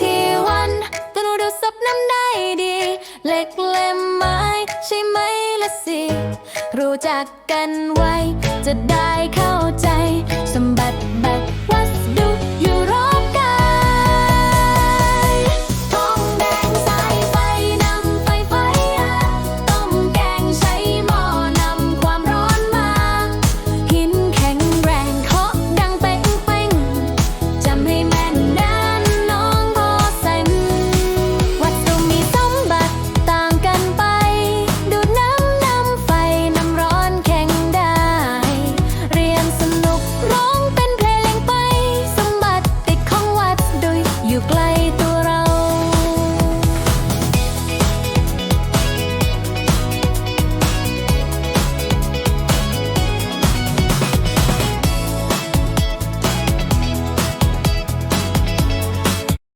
ที่วันต้องดูซับน้ำได้ดี เล็กเล่มไม้ใช่ไหมละสิ รู้จักกันไว้จะได้ค่ะ